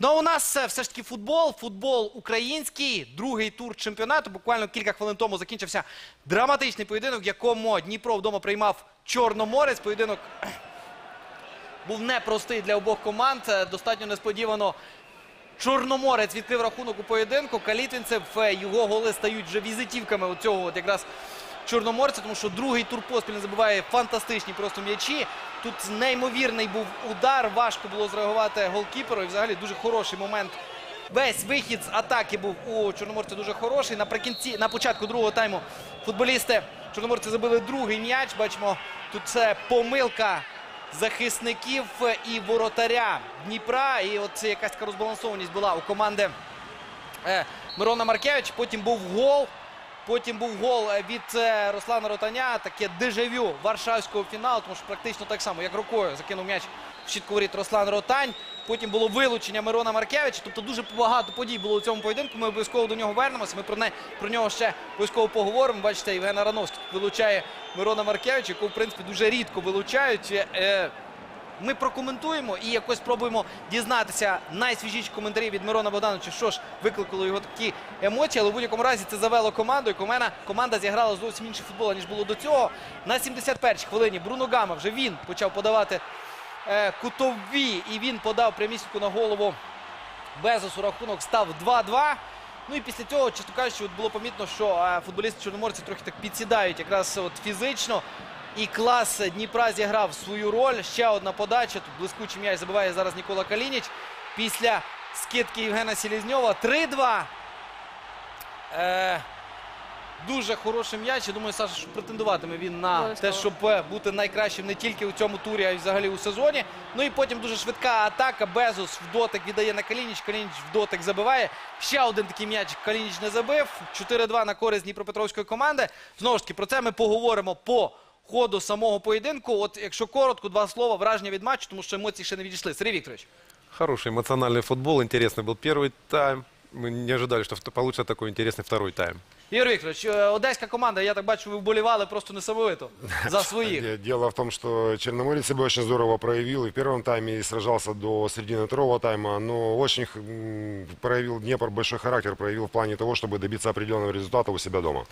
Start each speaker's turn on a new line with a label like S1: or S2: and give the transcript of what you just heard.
S1: Ну а у нас е, все ж таки футбол, футбол український, другий тур чемпіонату. Буквально кілька хвилин тому закінчився драматичний поєдинок, в якому Дніпро вдома приймав Чорноморець. Поєдинок був непростий для обох команд. Е, Достатньо несподівано. Чорноморець відкрив рахунок у поєдинку. Калітвінцев, е, його голи стають вже візитівками у цього от якраз чорноморця, тому що другий тур поспіль не забиває фантастичні просто м'ячі. Тут неймовірний був удар, важко було зреагувати голкіперу. І взагалі дуже хороший момент. Весь вихід з атаки був у Чорноморця дуже хороший. Наприкінці, на початку другого тайму футболісти Чорноморця забили другий м'яч. Бачимо, тут це помилка захисників і воротаря Дніпра. І от це якась така розбалансованість була у команди е, Мирона Маркевич. Потім був гол. Потім був гол е, від е, Руслана Ротаня. Таке дежавю варшавського фіналу, тому що практично так само, як рукою закинув м'яч в щітку воріт Руслан Ротань. Потім було вилучення Мирона Маркевича. Тобто дуже багато подій було у цьому поєдинку. Ми обов'язково до нього вернемося. Ми про, не, про нього ще обов'язково поговоримо. Бачите, Євген Арановський вилучає Мирона Маркевича, якого, в принципі, дуже рідко вилучають. Ми прокоментуємо і якось спробуємо дізнатися найсвіжіші коментарі від Мирона Богдановича, що ж викликало його такі емоції. Але в будь-якому разі це завело команду. І команда, команда зіграла зовсім інший футбол, ніж було до цього. На 71-й хвилині Бруно Гама вже він почав подавати е, кутові, і він подав прямісіньку на голову Безосу. Рахунок став 2-2. Ну і після цього, чесно кажучи, от було помітно, що е, футболісти чорноморці трохи так підсідають якраз от фізично. І клас Дніпра зіграв свою роль. Ще одна подача. Тут блискучий м'яч забиває зараз Нікола Калініч. Після скидки Євгена Селізньова 3-2. Е, дуже хороший м'яч. Я думаю, Саша, що претендуватиме він на те, щоб е, бути найкращим не тільки у цьому турі, а й взагалі у сезоні. Ну і потім дуже швидка атака. Безус в дотик віддає на Калініч. Калініч в дотик забиває. Ще один такий м'яч Калініч не забив. 4-2 на користь Дніпропетровської команди. Знову ж таки, про це ми поговоримо по ходу самого поєдинку. От якщо коротко, два слова, враження від матчу, тому що емоції ще не відійшли. Сергій Вікторович.
S2: Хороший эмоциональный футбол, интересный был первый тайм. Мы не ожидали, что вт- получится такой интересный второй тайм.
S1: Ігор Вікторович, е, одеська команда, я так бачу, ви вболівали просто несамовито за своїх.
S3: Де- Дело в том, что Черноморец себя очень здорово проявил и в первом тайме и сражался до середины второго тайма, но очень м, проявил Днепр большой характер, проявил в плане того, чтобы добиться определенного результата у себя дома.